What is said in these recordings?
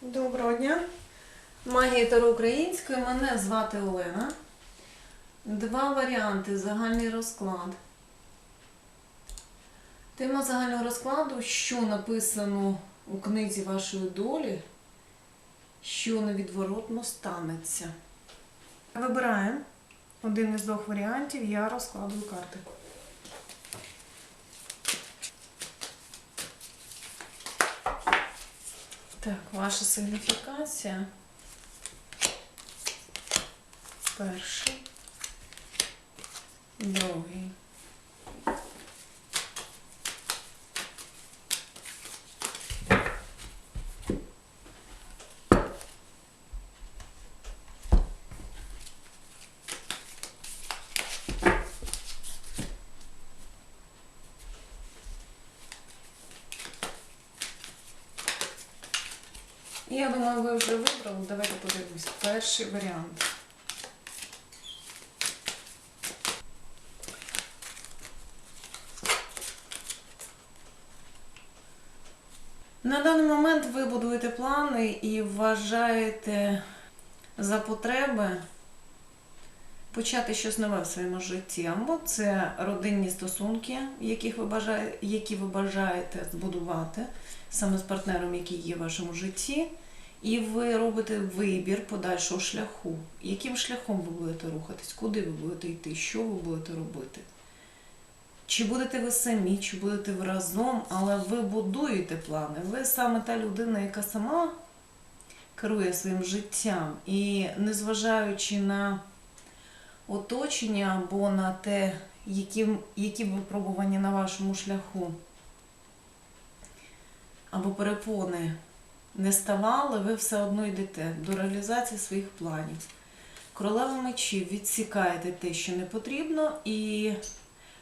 Доброго дня. Магія Таро Української. Мене звати Олена. Два варіанти. Загальний розклад. Тема загального розкладу, що написано у книзі вашої долі, що невідворотно станеться. Вибираємо один із двох варіантів, я розкладую карти. Так, ваша сигніфікація. Перший, другий. Я думаю, ви вже вибрали. Давайте подивимось. Перший варіант. На даний момент ви будуєте плани і вважаєте за потреби почати щось нове в своєму житті. Або це родинні стосунки, яких ви бажаєте, які ви бажаєте збудувати саме з партнером, який є в вашому житті. І ви робите вибір подальшого шляху. Яким шляхом ви будете рухатись, куди ви будете йти, що ви будете робити? Чи будете ви самі, чи будете ви разом, але ви будуєте плани. Ви саме та людина, яка сама керує своїм життям. І незважаючи на оточення або на те, які, які випробування на вашому шляху, або перепони не ставали, ви все одно йдете до реалізації своїх планів. Королева мечів відсікаєте те, що не потрібно, і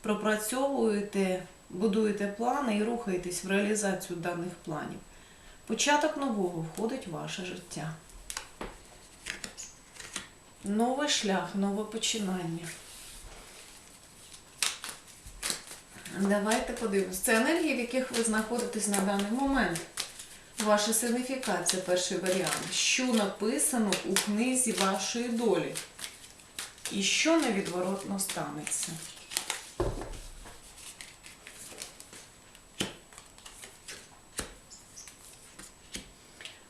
пропрацьовуєте, будуєте плани і рухаєтесь в реалізацію даних планів. Початок нового входить в ваше життя. Новий шлях, нове починання. Давайте подивимось. Це енергії, в яких ви знаходитесь на даний момент. Ваша сигніфікація, перший варіант. Що написано у книзі вашої долі? І що невідворотно станеться?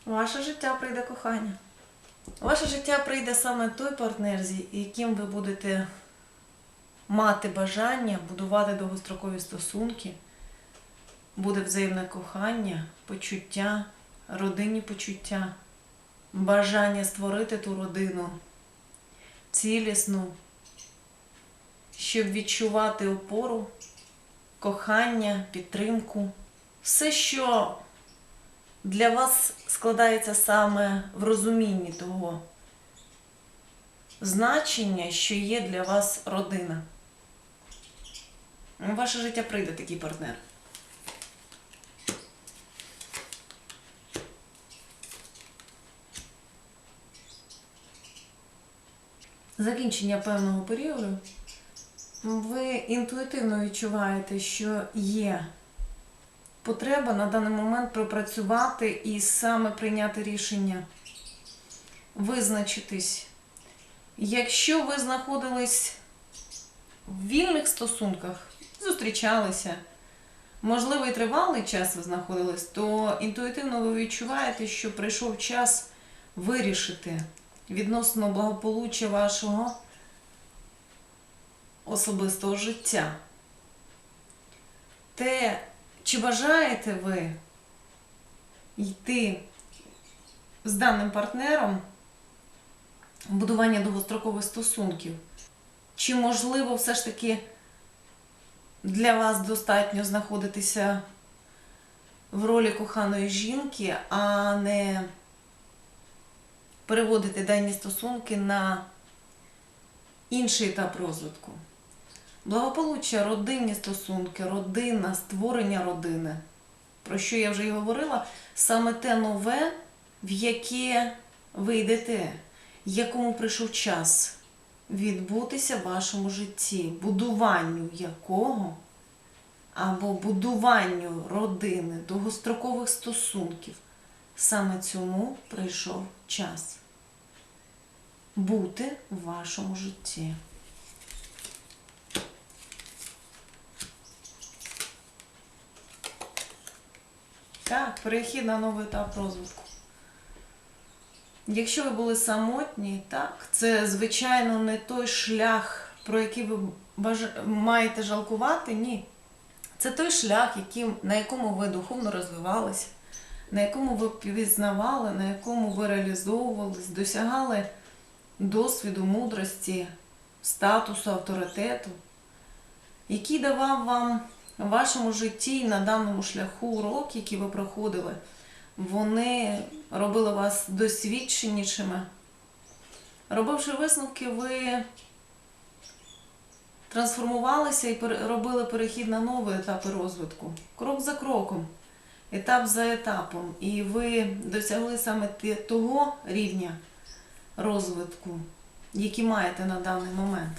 Ваше життя прийде кохання. Ваше життя прийде саме той партнер, з яким ви будете мати бажання будувати довгострокові стосунки буде взаємне кохання, почуття, родинні почуття, бажання створити ту родину цілісну, щоб відчувати опору, кохання, підтримку. Все, що для вас складається саме в розумінні того значення, що є для вас родина. У ваше життя прийде такий партнер. закінчення певного періоду, ви інтуїтивно відчуваєте, що є потреба на даний момент пропрацювати і саме прийняти рішення, визначитись. Якщо ви знаходились в вільних стосунках, зустрічалися, можливо, і тривалий час ви знаходились, то інтуїтивно ви відчуваєте, що прийшов час вирішити відносно благополуччя вашого особистого життя. Те, чи бажаєте ви йти з даним партнером в будування довгострокових стосунків? Чи можливо все ж таки для вас достатньо знаходитися в ролі коханої жінки, а не переводити дані стосунки на інший етап розвитку. Благополуччя, родинні стосунки, родина, створення родини. Про що я вже й говорила, саме те нове, в яке ви йдете, якому прийшов час відбутися в вашому житті, будуванню якого або будуванню родини, довгострокових стосунків Саме цьому прийшов час бути в вашому житті. Так, перехід на новий етап розвитку. Якщо ви були самотні, так, це, звичайно, не той шлях, про який ви баж... маєте жалкувати, ні. Це той шлях, яким, на якому ви духовно розвивалися, на якому ви пізнавали, на якому ви реалізовувались, досягали досвіду, мудрості, статусу, авторитету, який давав вам в вашому житті і на даному шляху уроки, які ви проходили, вони робили вас досвідченішими. Робивши висновки, ви трансформувалися і робили перехід на нові етапи розвитку, крок за кроком, етап за етапом. І ви досягли саме того рівня розвитку, який маєте на даний момент.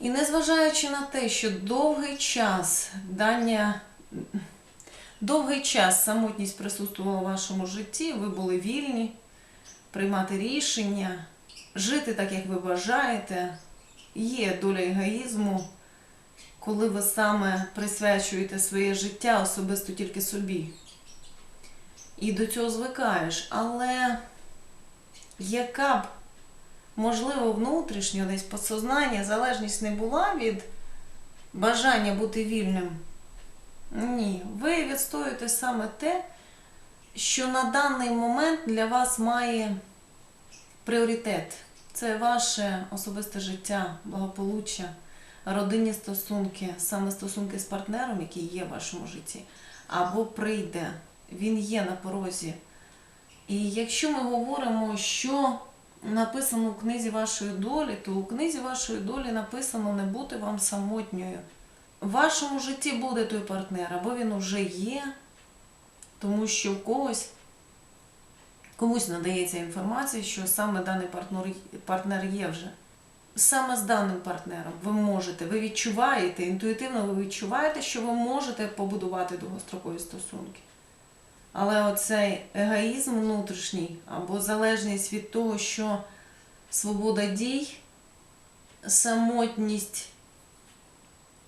І незважаючи на те, що довгий час дання, довгий час самотність присутствувала в вашому житті, ви були вільні приймати рішення, жити так, як ви бажаєте. Є доля егоїзму, коли ви саме присвячуєте своє життя особисто тільки собі. І до цього звикаєш. Але яка б можливо, внутрішньо, десь підсознання, залежність не була від бажання бути вільним. Ні, ви відстоюєте саме те, що на даний момент для вас має пріоритет. Це ваше особисте життя, благополуччя, родинні стосунки, саме стосунки з партнером, який є в вашому житті, або прийде, він є на порозі. І якщо ми говоримо, що написано у книзі вашої долі, то у книзі вашої долі написано не бути вам самотньою. В вашому житті буде той партнер, або він уже є, тому що в когось комусь надається інформація, що саме даний партнер, партнер є вже. Саме з даним партнером ви можете, ви відчуваєте, інтуїтивно ви відчуваєте, що ви можете побудувати довгострокові стосунки. Але оцей егоїзм внутрішній або залежність від того, що свобода дій, самотність,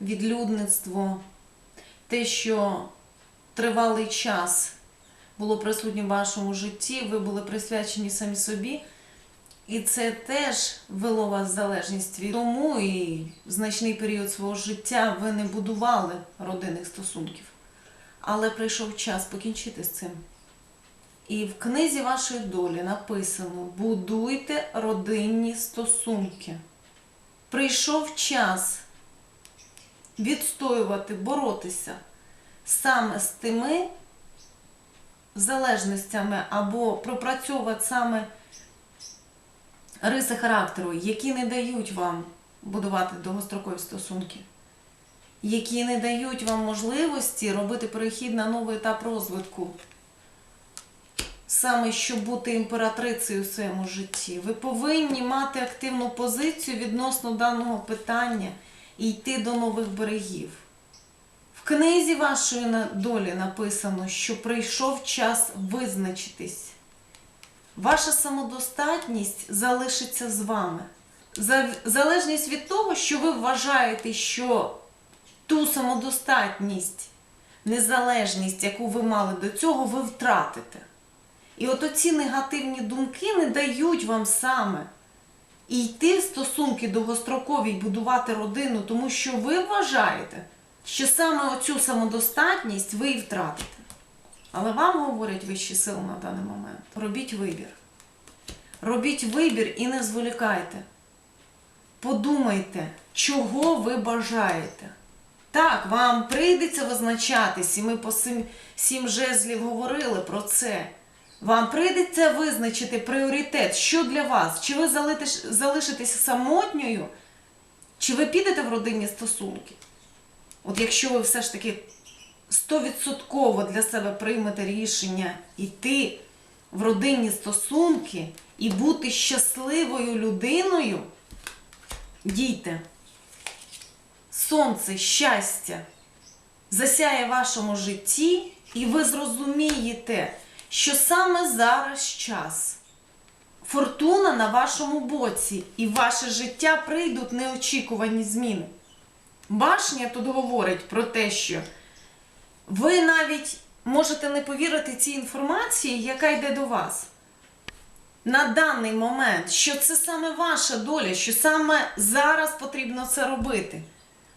відлюдництво, те, що тривалий час було присутнє в вашому житті, ви були присвячені самі собі. І це теж вело вас залежність від тому, і значний період свого життя ви не будували родинних стосунків. Але прийшов час покінчити з цим. І в книзі вашої долі написано: будуйте родинні стосунки. Прийшов час відстоювати, боротися саме з тими залежностями або пропрацьовувати саме риси характеру, які не дають вам будувати довгострокові стосунки які не дають вам можливості робити перехід на новий етап розвитку. Саме щоб бути імператрицею в своєму житті. Ви повинні мати активну позицію відносно даного питання і йти до нових берегів. В книзі вашої долі написано, що прийшов час визначитись. Ваша самодостатність залишиться з вами. Залежність від того, що ви вважаєте, що ту самодостатність, незалежність, яку ви мали до цього, ви втратите. І от оці негативні думки не дають вам саме йти в стосунки довгострокові і будувати родину, тому що ви вважаєте, що саме оцю самодостатність ви і втратите. Але вам говорять вищі сили на даний момент. Робіть вибір. Робіть вибір і не зволікайте. Подумайте, чого ви бажаєте. Так, вам прийдеться визначатись, і ми по сім, сім жезлів говорили про це. Вам прийдеться визначити пріоритет, що для вас. Чи ви залишитеся самотньою, чи ви підете в родинні стосунки? От якщо ви все ж таки стовідсотково для себе приймете рішення йти в родинні стосунки і бути щасливою людиною, дійте. Сонце щастя засяє в вашому житті, і ви зрозумієте, що саме зараз час. Фортуна на вашому боці, і в ваше життя прийдуть неочікувані зміни. Башня тут говорить про те, що ви навіть можете не повірити цій інформації, яка йде до вас. На даний момент, що це саме ваша доля, що саме зараз потрібно це робити.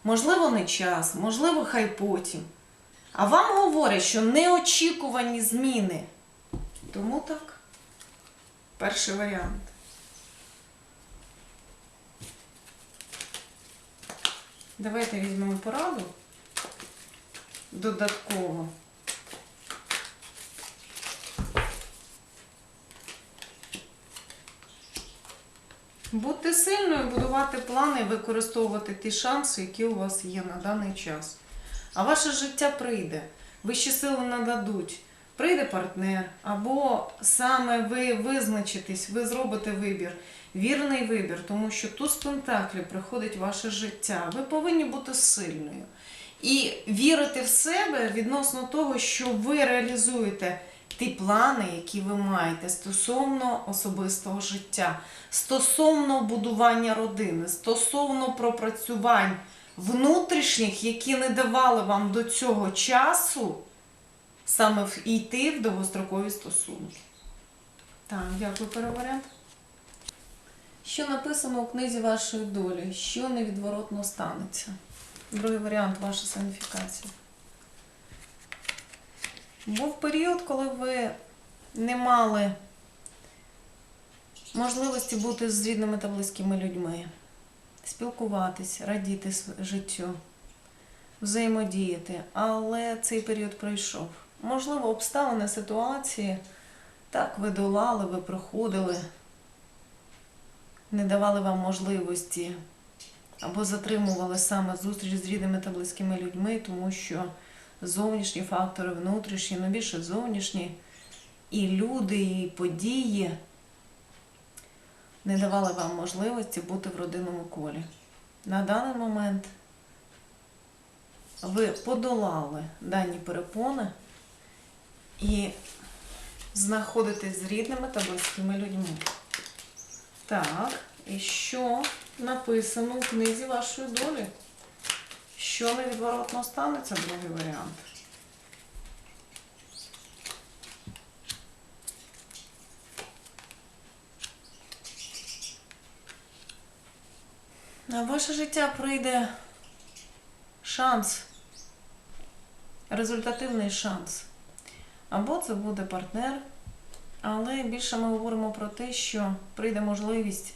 Можливо, не час, можливо, хай потім. А вам говорять, що неочікувані зміни. Тому так. Перший варіант. Давайте візьмемо пораду додатково. Будьте сильною, будувати плани використовувати ті шанси, які у вас є на даний час. А ваше життя прийде, вищі сили нададуть. Прийде партнер, або саме ви визначитесь, ви зробите вибір, вірний вибір, тому що тут з пентаклів приходить ваше життя. Ви повинні бути сильною і вірити в себе відносно того, що ви реалізуєте ті плани, які ви маєте стосовно особистого життя, стосовно будування родини, стосовно пропрацювань внутрішніх, які не давали вам до цього часу саме йти в довгострокові стосунки. Так, дякую, переваріант. Що написано у книзі вашої долі? Що невідворотно станеться? Другий варіант ваша саніфікація. Був період, коли ви не мали можливості бути з рідними та близькими людьми, спілкуватись, радіти життю, взаємодіяти. Але цей період пройшов. Можливо, обставини ситуації так ви долали, ви проходили, не давали вам можливості або затримували саме зустріч з рідними та близькими людьми, тому що зовнішні фактори, внутрішні, ну більше зовнішні, і люди, і події не давали вам можливості бути в родинному колі. На даний момент ви подолали дані перепони і знаходитесь з рідними та близькими людьми. Так, і що написано у книзі вашої долі? Що невідворотно станеться, другий варіант. На ваше життя прийде шанс, результативний шанс. Або це буде партнер, але більше ми говоримо про те, що прийде можливість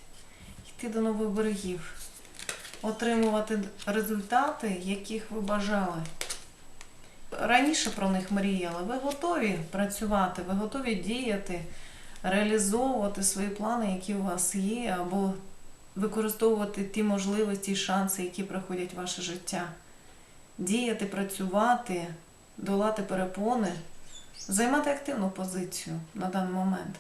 йти до нових берегів, отримувати результати, яких ви бажали. Раніше про них мріяли. Ви готові працювати, ви готові діяти, реалізовувати свої плани, які у вас є, або використовувати ті можливості і шанси, які приходять в ваше життя. Діяти, працювати, долати перепони, займати активну позицію на даний момент.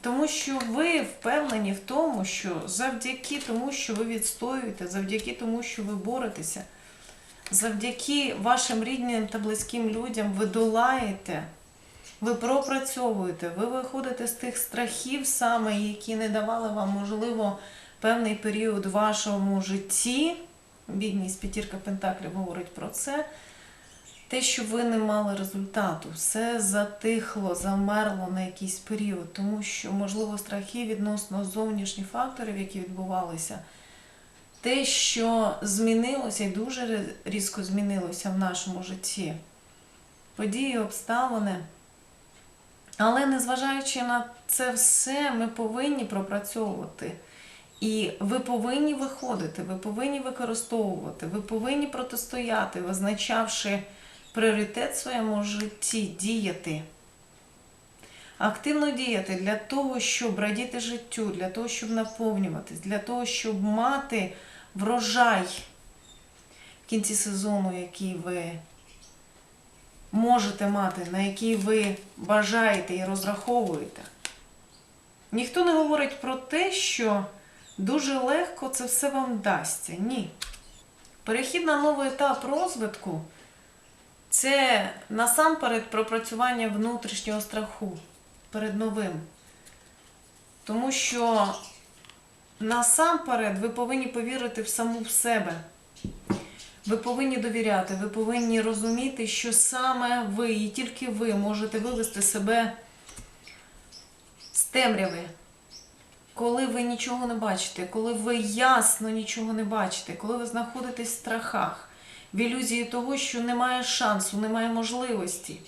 Тому що ви впевнені в тому, що завдяки тому, що ви відстоюєте, завдяки тому, що ви боретеся, завдяки вашим рідним та близьким людям ви долаєте, ви пропрацьовуєте, ви виходите з тих страхів саме, які не давали вам, можливо, певний період в вашому житті. Бідність п'ятірка Пентаклів говорить про це. Те, що ви не мали результату, все затихло, замерло на якийсь період, тому що, можливо, страхи відносно зовнішніх факторів, які відбувалися, те, що змінилося і дуже різко змінилося в нашому житті, події, обставини. Але незважаючи на це все, ми повинні пропрацьовувати. І ви повинні виходити, ви повинні використовувати, ви повинні протистояти, визначавши пріоритет в своєму житті, діяти. Активно діяти для того, щоб радіти життю, для того, щоб наповнюватись, для того, щоб мати врожай в кінці сезону, який ви можете мати, на який ви бажаєте і розраховуєте. Ніхто не говорить про те, що дуже легко це все вам вдасться. Ні. Перехід на новий етап розвитку це насамперед пропрацювання внутрішнього страху перед новим. Тому що насамперед ви повинні повірити в саму в себе. Ви повинні довіряти, ви повинні розуміти, що саме ви і тільки ви можете вивести себе з темряви. Коли ви нічого не бачите, коли ви ясно нічого не бачите, коли ви знаходитесь в страхах, в ілюзії того, що немає шансу, немає можливості.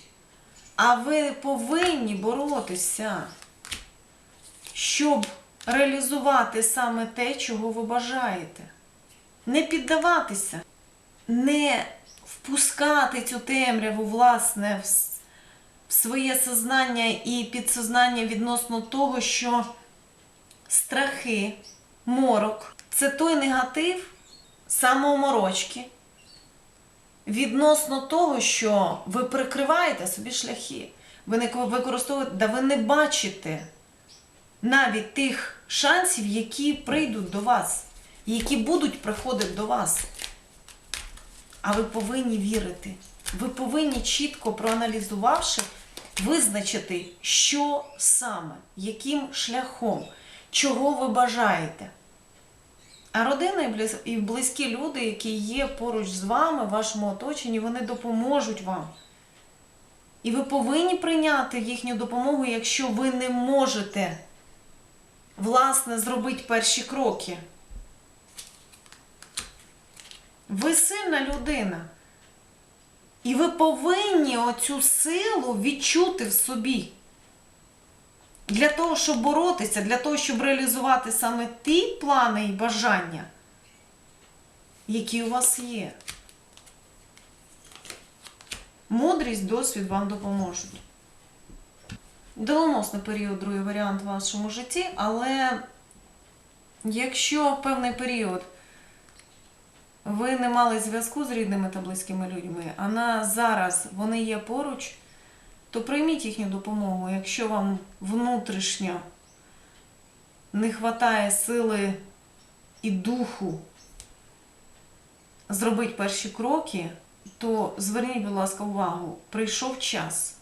А ви повинні боротися, щоб реалізувати саме те, чого ви бажаєте. Не піддаватися, не впускати цю темряву, власне, в своє сознання і підсознання відносно того, що страхи, морок це той негатив самооморочки відносно того, що ви прикриваєте собі шляхи. Ви не використовуєте, да ви не бачите навіть тих шансів, які прийдуть до вас, які будуть приходити до вас. А ви повинні вірити. Ви повинні чітко проаналізувавши, визначити, що саме, яким шляхом, чого ви бажаєте. А родина і близькі люди, які є поруч з вами, в вашому оточенні, вони допоможуть вам. І ви повинні прийняти їхню допомогу, якщо ви не можете, власне, зробити перші кроки. Ви сильна людина. І ви повинні оцю силу відчути в собі. Для того, щоб боротися, для того, щоб реалізувати саме ті плани і бажання, які у вас є. Мудрість, досвід вам допоможуть. Доленосний період, другий варіант в вашому житті, але якщо певний період ви не мали зв'язку з рідними та близькими людьми, а на зараз вони є поруч, то прийміть їхню допомогу. Якщо вам внутрішньо не вистачає сили і духу зробити перші кроки, то зверніть, будь ласка, увагу, прийшов час.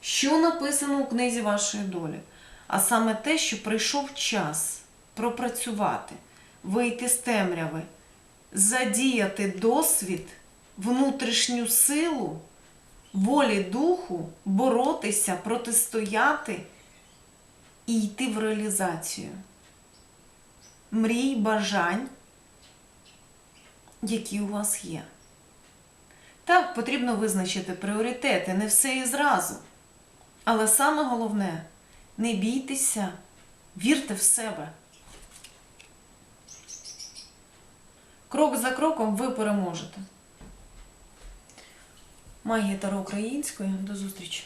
Що написано у книзі вашої долі? А саме те, що прийшов час пропрацювати, вийти з темряви, задіяти досвід, внутрішню силу, волі духу, боротися, протистояти і йти в реалізацію. Мрій, бажань, які у вас є. Так, потрібно визначити пріоритети, не все і зразу. Але саме головне, не бійтеся, вірте в себе. Крок за кроком ви переможете. Магія Таро української. До зустрічі!